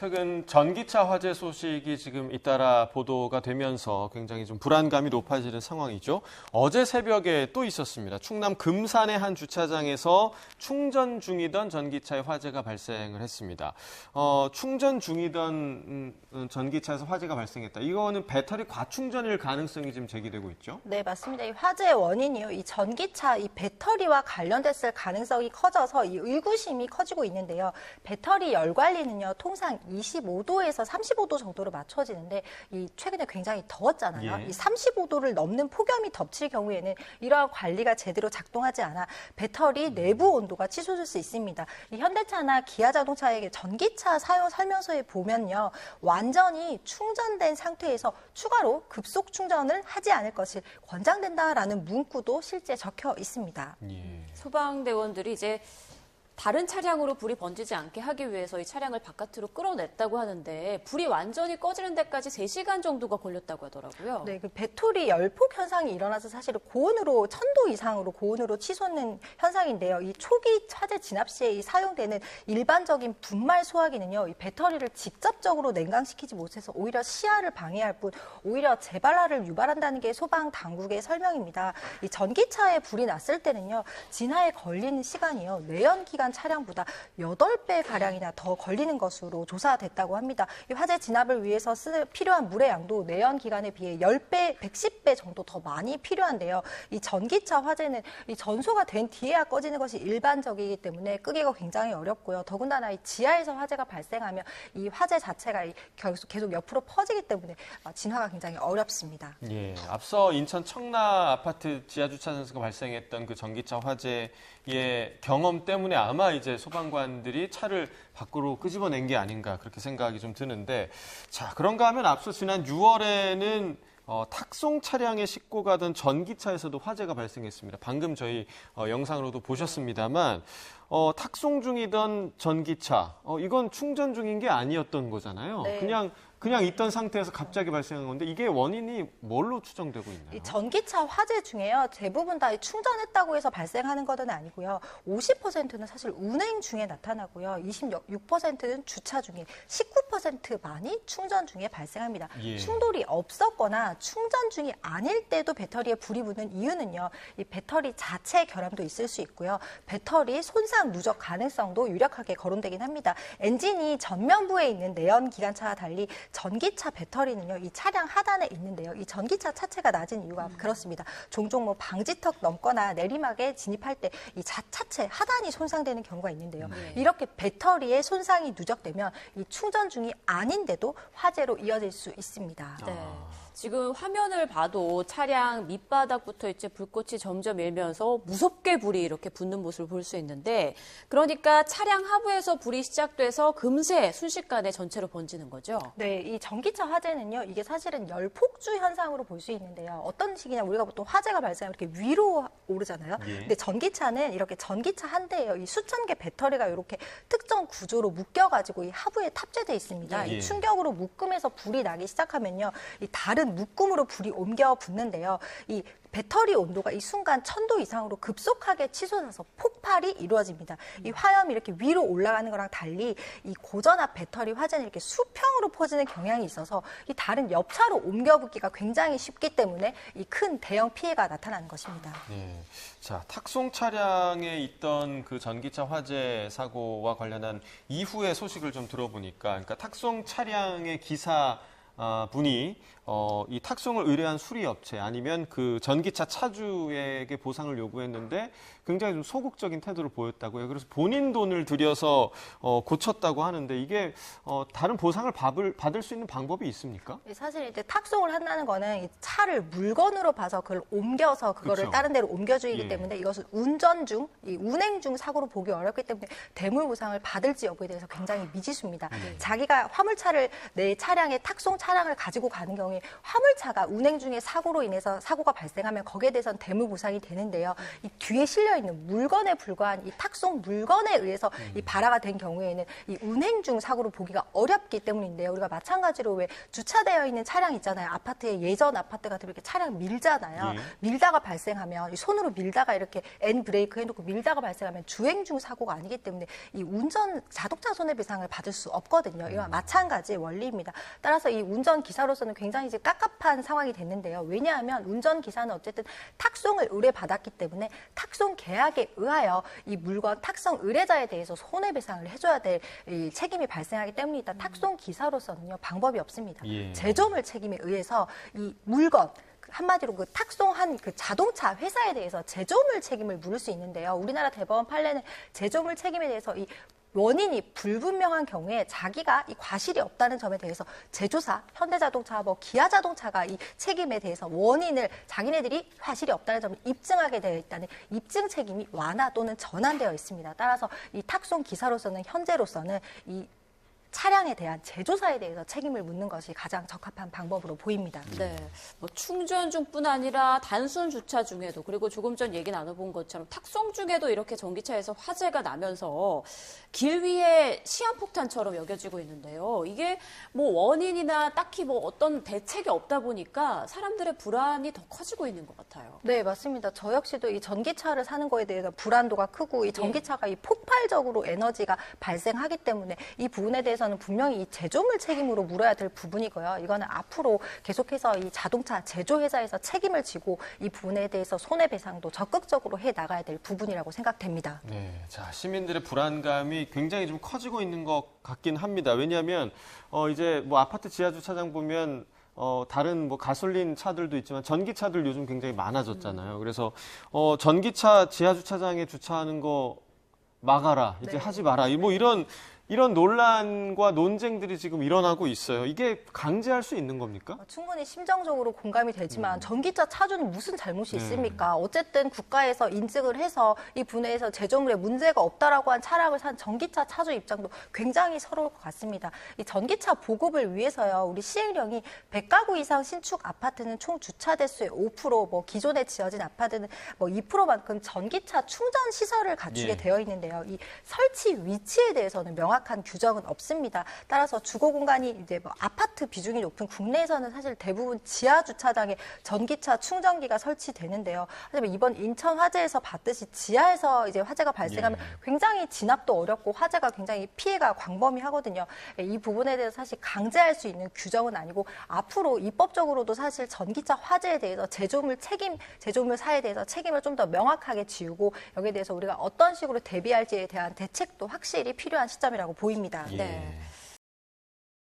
최근 전기차 화재 소식이 지금 잇따라 보도가 되면서 굉장히 좀 불안감이 높아지는 상황이죠. 어제 새벽에 또 있었습니다. 충남 금산의 한 주차장에서 충전 중이던 전기차에 화재가 발생을 했습니다. 어, 충전 중이던 음, 음, 전기차에서 화재가 발생했다. 이거는 배터리 과충전일 가능성이 지금 제기되고 있죠. 네, 맞습니다. 이 화재의 원인이요. 이 전기차, 이 배터리와 관련됐을 가능성이 커져서 이 의구심이 커지고 있는데요. 배터리 열 관리는요, 통상 25도에서 35도 정도로 맞춰지는데, 이 최근에 굉장히 더웠잖아요. 예. 이 35도를 넘는 폭염이 덮칠 경우에는 이러한 관리가 제대로 작동하지 않아 배터리 내부 온도가 치솟을 수 있습니다. 이 현대차나 기아 자동차의 전기차 사용 설명서에 보면요, 완전히 충전된 상태에서 추가로 급속 충전을 하지 않을 것이 권장된다라는 문구도 실제 적혀 있습니다. 예. 소방대원들이 이제 다른 차량으로 불이 번지지 않게 하기 위해서 이 차량을 바깥으로 끌어냈다고 하는데 불이 완전히 꺼지는 데까지 3시간 정도가 걸렸다고 하더라고요. 네, 그 배터리 열폭 현상이 일어나서 사실은 고온으로 천도 이상으로 고온으로 치솟는 현상인데요. 이 초기 화재 진압 시에 이 사용되는 일반적인 분말 소화기는요, 이 배터리를 직접적으로 냉각시키지 못해서 오히려 시야를 방해할 뿐 오히려 재발화를 유발한다는 게 소방 당국의 설명입니다. 이 전기차에 불이 났을 때는요, 진화에 걸리는 시간이요, 내연 기관 차량보다 8배 가량이나 더 걸리는 것으로 조사됐다고 합니다. 이 화재 진압을 위해서 쓰 필요한 물의 양도 내연 기관에 비해 10배, 110배 정도 더 많이 필요한데요. 이 전기차 화재는 이 전소가 된 뒤에야 꺼지는 것이 일반적이기 때문에 끄기가 굉장히 어렵고요. 더군다나 이 지하에서 화재가 발생하면 이 화재 자체가 이 계속, 계속 옆으로 퍼지기 때문에 어, 진화가 굉장히 어렵습니다. 예, 앞서 인천 청라 아파트 지하 주차장에서 발생했던 그 전기차 화재의 경험 때문에 아마 이제 소방관들이 차를 밖으로 끄집어낸 게 아닌가 그렇게 생각이 좀 드는데 자 그런가 하면 앞서 지난 6월에는 어, 탁송 차량에 싣고 가던 전기차에서도 화재가 발생했습니다. 방금 저희 어, 영상으로도 보셨습니다만 어, 탁송 중이던 전기차 어, 이건 충전 중인 게 아니었던 거잖아요. 네. 그냥 그냥 있던 상태에서 갑자기 발생한 건데 이게 원인이 뭘로 추정되고 있나요? 이 전기차 화재 중에요. 대부분 다 충전했다고 해서 발생하는 것은 아니고요. 50%는 사실 운행 중에 나타나고요. 26%는 주차 중에, 19%만이 충전 중에 발생합니다. 예. 충돌이 없었거나 충전 중이 아닐 때도 배터리에 불이 붙는 이유는요. 이 배터리 자체 결함도 있을 수 있고요. 배터리 손상 누적 가능성도 유력하게 거론되긴 합니다. 엔진이 전면부에 있는 내연 기관차와 달리 전기차 배터리는요. 이 차량 하단에 있는데요. 이 전기차 차체가 낮은 이유가 그렇습니다. 종종 뭐 방지턱 넘거나 내리막에 진입할 때 이 차체 하단이 손상되는 경우가 있는데요. 이렇게 배터리에 손상이 누적되면 이 충전 중이 아닌데도 화재로 이어질 수 있습니다. 네. 지금 화면을 봐도 차량 밑바닥부터 이제 불꽃이 점점 일면서 무섭게 불이 이렇게 붙는 모습을 볼 수 있는데 그러니까 차량 하부에서 불이 시작돼서 금세 순식간에 전체로 번지는 거죠. 네, 이 전기차 화재는요, 이게 사실은 열폭주 현상으로 볼 수 있는데요. 어떤 식이냐, 우리가 보통 화재가 발생하면 이렇게 위로 오르잖아요. 예. 근데 전기차는 이렇게 전기차 한 대에요. 이 수천 개 배터리가 이렇게 특정 구조로 묶여 가지고 이 하부에 탑재돼 있습니다. 예. 이 충격으로 묶음에서 불이 나기 시작하면요, 이 다른 묶음으로 불이 옮겨 붙는데요. 이 배터리 온도가 이 순간 천도 이상으로 급속하게 치솟아서 폭발이 이루어집니다. 이 화염이 이렇게 위로 올라가는 거랑 달리 이 고전압 배터리 화재는 이렇게 수평으로 퍼지는 경향이 있어서 이 다른 옆차로 옮겨 붙기가 굉장히 쉽기 때문에 이 큰 대형 피해가 나타나는 것입니다. 예. 자, 탁송 차량에 있던 그 전기차 화재 사고와 관련한 이후의 소식을 좀 들어보니까, 그러니까 탁송 차량의 기사 아, 분이 어, 이 탁송을 의뢰한 수리업체 아니면 그 전기차 차주에게 보상을 요구했는데 굉장히 좀 소극적인 태도를 보였다고요. 그래서 본인 돈을 들여서 어, 고쳤다고 하는데 이게 어, 다른 보상을 받을, 받을 수 있는 방법이 있습니까? 사실 이제 탁송을 한다는 거는 이 차를 물건으로 봐서 그걸 옮겨서 그거를 그쵸. 다른 데로 옮겨주기 예. 때문에 이것은 운전 중, 이 운행 중 사고로 보기 어렵기 때문에 대물 보상을 받을지 여부에 대해서 굉장히 미지수입니다. 자기가 화물차를 내 차량에 탁송 차 량을 가지고 가는 경우에 화물차가 운행 중에 사고로 인해서 사고가 발생하면 거기에 대해서는 대물 보상이 되는데요. 이 뒤에 실려 있는 물건에 불과한 이 탁송 물건에 의해서 이 발화가 된 경우에는 이 운행 중 사고로 보기가 어렵기 때문인데요. 우리가 마찬가지로 왜 주차되어 있는 차량 있잖아요. 아파트에 예전 아파트 같은 이렇게 차량 밀잖아요. 예. 밀다가 발생하면 이 손으로 밀다가 이렇게 N 브레이크 해놓고 밀다가 발생하면 주행 중 사고가 아니기 때문에 이 운전 자동차 손해배상을 받을 수 없거든요. 이와 마찬가지의 원리입니다. 따라서 이 운전 기사로서는 굉장히 이제 깝깝한 상황이 됐는데요. 왜냐하면 운전 기사는 어쨌든 탁송을 의뢰받았기 때문에 탁송 계약에 의하여 이 물건 탁송 의뢰자에 대해서 손해배상을 해줘야 될이 책임이 발생하기 때문이다. 탁송 기사로서는요 방법이 없습니다. 예. 제조물 책임에 의해서 이 물건 한마디로 그 탁송한 그 자동차 회사에 대해서 제조물 책임을 물을 수 있는데요. 우리나라 대법원 판례는 제조물 책임에 대해서 이 원인이 불분명한 경우에 자기가 이 과실이 없다는 점에 대해서 제조사, 현대자동차, 뭐 기아자동차가 이 책임에 대해서 원인을 자기네들이 과실이 없다는 점을 입증하게 되어 있다는 입증 책임이 완화 또는 전환되어 있습니다. 따라서 이 탁송 기사로서는 현재로서는 이 차량에 대한 제조사에 대해서 책임을 묻는 것이 가장 적합한 방법으로 보입니다. 네. 뭐 충전 중뿐 아니라 단순 주차 중에도 그리고 조금 전 얘기 나눠본 것처럼 탁송 중에도 이렇게 전기차에서 화재가 나면서 길 위에 시한폭탄처럼 여겨지고 있는데요. 이게 뭐 원인이나 딱히 뭐 어떤 대책이 없다 보니까 사람들의 불안이 더 커지고 있는 것 같아요. 네, 맞습니다. 저 역시도 이 전기차를 사는 거에 대해서 불안도가 크고 이 전기차가 이 폭발적으로 에너지가 발생하기 때문에 이 부분에 대해서 는 분명히 이 제조물 책임으로 물어야 될 부분이고요. 이거는 앞으로 계속해서 이 자동차 제조회사에서 책임을 지고 이 부분에 대해서 손해배상도 적극적으로 해 나가야 될 부분이라고 생각됩니다. 네, 자 시민들의 불안감이 굉장히 좀 커지고 있는 것 같긴 합니다. 왜냐하면 어 이제 뭐 아파트 지하 주차장 보면 어 다른 뭐 가솔린 차들도 있지만 전기차들 요즘 굉장히 많아졌잖아요. 그래서 어 전기차 지하 주차장에 주차하는 거 막아라, 이제 네. 하지 마라, 뭐 이런 이런 논란과 논쟁들이 지금 일어나고 있어요. 이게 강제할 수 있는 겁니까? 어, 충분히 심정적으로 공감이 되지만 전기차 차주는 무슨 잘못이 네. 있습니까? 어쨌든 국가에서 인증을 해서 이 분야에서 제조물에 문제가 없다라고 한 차량을 산 전기차 차주 입장도 굉장히 서러울 것 같습니다. 이 전기차 보급을 위해서요, 우리 시행령이 100가구 이상 신축 아파트는 총 주차 대수의 5%, 뭐 기존에 지어진 아파트는 뭐 2%만큼 전기차 충전 시설을 갖추게 예. 되어 있는데요. 이 설치 위치에 대해서는 명확한 규정은 없습니다. 따라서 주거 공간이 이제 뭐 아파트 비중이 높은 국내에서는 사실 대부분 지하 주차장에 전기차 충전기가 설치되는데요. 하지만 이번 인천 화재에서 봤듯이 지하에서 이제 화재가 발생하면 예. 굉장히 진압도 어렵고 화재가 굉장히 피해가 광범위하거든요. 이 부분에 대해서 사실 강제할 수 있는 규정은 아니고 앞으로 입법적으로도 사실 전기차 화재에 대해서 제조물 책임, 제조물사에 대해서 책임을 좀 더 명확하게 지우고 여기에 대해서 우리가 어떤 식으로 대비할지에 대한 대책도 확실히 필요한 시점이라고 보입니다. 예. 네.